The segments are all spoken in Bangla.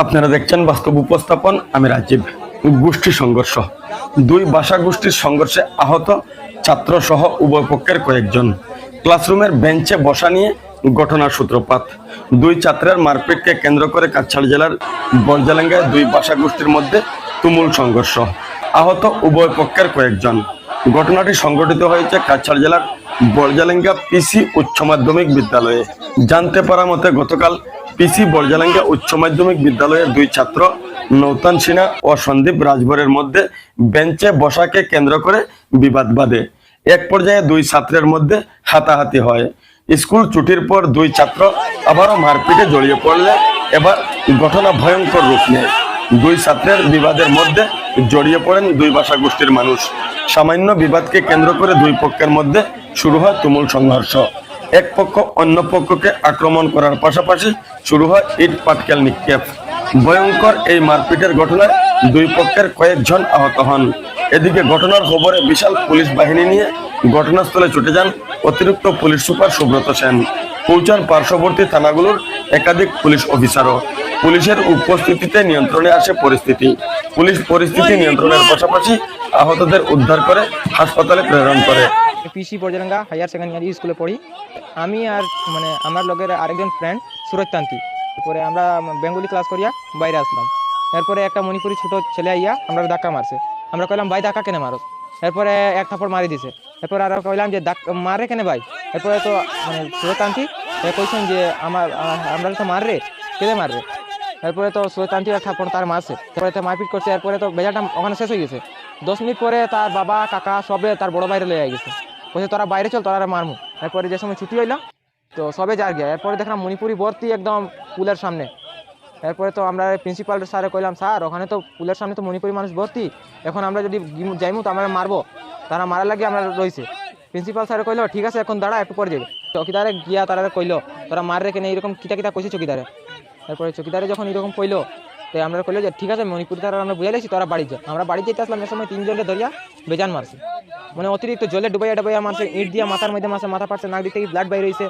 আপনারা দেখছেন বাস্তব উপস্থাপন, আমি রাজীব। গোষ্ঠী সংঘর্ষ। দুই ভাষা গোষ্ঠীর সংঘর্ষে আহত ছাত্র সহ উভয় পক্ষের কয়েকজন। ক্লাসরুমের বেঞ্চে বসা নিয়ে ঘটনার সূত্রপাত। দুই ছাত্রের মারপিটকে কেন্দ্র করে কাছাড় জেলার বরজালেঙ্গায় দুই ভাষা গোষ্ঠীর মধ্যে তুমুল সংঘর্ষ। আহত উভয় পক্ষের কয়েকজন। ঘটনাটি সংঘটিত হয়েছে কাছাড় জেলার বরজালেঙ্গা পিসি উচ্চ মাধ্যমিক বিদ্যালয়ে। জানতে পারা মতে গতকাল পিসি বরজালেঙ্গা উচ্চ মাধ্যমিক বিদ্যালয়ের দুই ছাত্র নৌতান সিনহা ও সন্দীপ রাজভরের মধ্যে বেঞ্চে বসাকে কেন্দ্র করে বিবাদ বাঁধে। এক পর্যায়ে দুই ছাত্রের মধ্যে হাতাহাতি হয়। স্কুল ছুটির পর দুই ছাত্র আবারও মারপিটে জড়িয়ে পড়লে এবার ঘটনা ভয়ঙ্কর রূপ নেয়। দুই ছাত্রের বিবাদের মধ্যে জড়িয়ে পড়েন দুই ভাষা গোষ্ঠীর মানুষ। সামান্য বিবাদকে কেন্দ্র করে দুই পক্ষের মধ্যে শুরু হয় তুমুল সংঘর্ষ। এক পক্ষ অন্য পক্ষকে আক্রমণ করার পাশাপাশি শুরু হয় ইট পাটকেল নিক্ষেপ। ভয়ঙ্কর এই মারপিটের ঘটনায় দুই পক্ষের কয়েকজন আহত হন। এদিকে ঘটনার খবরে বিশাল পুলিশ বাহিনী নিয়ে ঘটনাস্থলে ছুটে যান অতিরিক্ত পুলিশ সুপার সুব্রত সেন। পৌঁছান পার্শ্ববর্তী থানাগুলোর একাধিক পুলিশ অফিসারও। পুলিশের উপস্থিতিতে নিয়ন্ত্রণে আসে পরিস্থিতি। পুলিশ পরিস্থিতি নিয়ন্ত্রণের পাশাপাশি আহতদের উদ্ধার করে হাসপাতালে প্রেরণ করে। পিসি পর্যাঙ্গা হায়ার সেকেন্ডারি স্কুলে পড়ি। আমি আর মানে আমার লগের আরেকজন ফ্রেন্ড সুরজ তান্তি এরপরে আমরা বেঙ্গলি ক্লাস করিয়া বাইরে আসলাম। এরপরে একটা মণিপুরি ছোট ছেলে আইয়া আমরা ধাক্কা মারছে। আমরা কইলাম, ভাই, ধাক্কা কেনে মারো? এরপরে এক থাপড় মারি দিছে। এরপরে আর কইলাম যে ধাক- মারে কেনে ভাই? এরপরে তো মানে সুরজ তান্তি কইছেন যে, আমার, আমরা তো মার রে কেটে মার এরপরে তো সুরজ তান্তি এক থাপড় তার মারছে। তারপরে তো মারপিট করছে। এরপরে তো বেজাটা ওখানে শেষ হয়ে গেছে। দশ মিনিট পরে তার বাবা, কাকা সবে তার বড় বাইরে লয়ে গেছে। বলছে, তোরা বাইরে চল, তোরা মারমু। এরপরে যে সময় ছুটি হইল, তো সবে যার গিয়া, এরপরে দেখলাম মণিপুরি ভর্তি একদম পুলের সামনে। এরপরে তো আমরা প্রিন্সিপাল স্যারে কইলাম, স্যার, ওখানে তো পুলের সামনে তো মণিপুরি মানুষ ভর্তি, এখন আমরা যদি যাইমু তো আমরা মারবো। তারা মারার লাগে আমরা রয়েছে প্রিন্সিপাল স্যারে কইলো, ঠিক আছে, এখন দাঁড়া, একটু পরে যাবে। চকিদারে গিয়া তারা কইলো, তোরা মার রেখে এরকম কিতা কিতা কইছে চকিদারে। তারপরে চকিদারে যখন এরকম কইলো তো আমরা কইলো যে, ঠিক আছে, মণিপুরি তারা আমরা বুঝে লেছি তোরা বাড়ি যা। আমরা বাড়ি যেতে আসলাম, এ সময় তিনজনকে ধরিয়া বেজান মারছে। মানে অতিরিক্ত জলে ডুবাইয়া ডুবাইয়া মারছে, ইট দিয়া মাথার মধ্যে মারছে, মাথা পাচ্ছে নাক দিক থেকে ব্লাড বাইর হয়েছে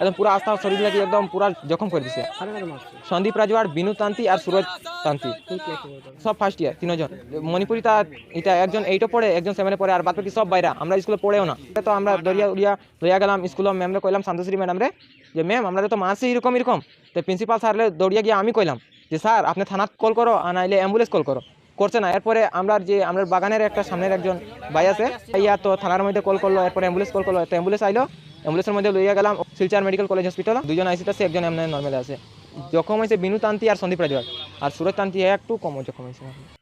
একদম পুরো আস্থা, শরীর লাগে একদম পুরো জখম করে দিছে। সন্দীপ রাজওয়ার বিনু তান্তি আর সুরজ তান্তি। সব ফার্স্ট ইয়ার তিনজন। মণিপুরি তা, এটা একজন এইটও পড়ে, একজন সেভেনে পড়ে, আর বাদ বাকি সব বাইরা। আমরা স্কুলে পড়েও না। তো আমরা দরিয়া উড়িয়া দরিয়া গেলাম স্কুলে ম্যামরে কইলাম, শান্তশ্রী ম্যাডাম রে, যে ম্যাম আমরা তো মারছি এরকম এরকম। তো প্রিন্সিপাল স্যারলে দৌড়িয়া গিয়ে আমি কইলাম যে, স্যার, আপনি থানাত কল করো, আর নাইলে অ্যাম্বুলেন্স কল করো। করছে না। এরপরে আমরা যে, আমরা বাগানের একটা সামনের একজন ভাই আছে ইয়া তো থানার মধ্যে কল করল, এরপরে অ্যাম্বুলেন্স কল করল, তো অ্যাম্বুলেন্স আইলো, অ্যাম্বুলেন্সের মধ্যে লইয়া গেলাম, শিলচার মেডিকেল কলেজ হসপিটাল, দুজন আইসিতে আছে একজন এমনি নর্মাল আছে। জখম হয়েছে বিনু তান্তি আর সন্দীপ রাজওয়ার আর সুরজ তান্তি একটু কম জখম হয়েছে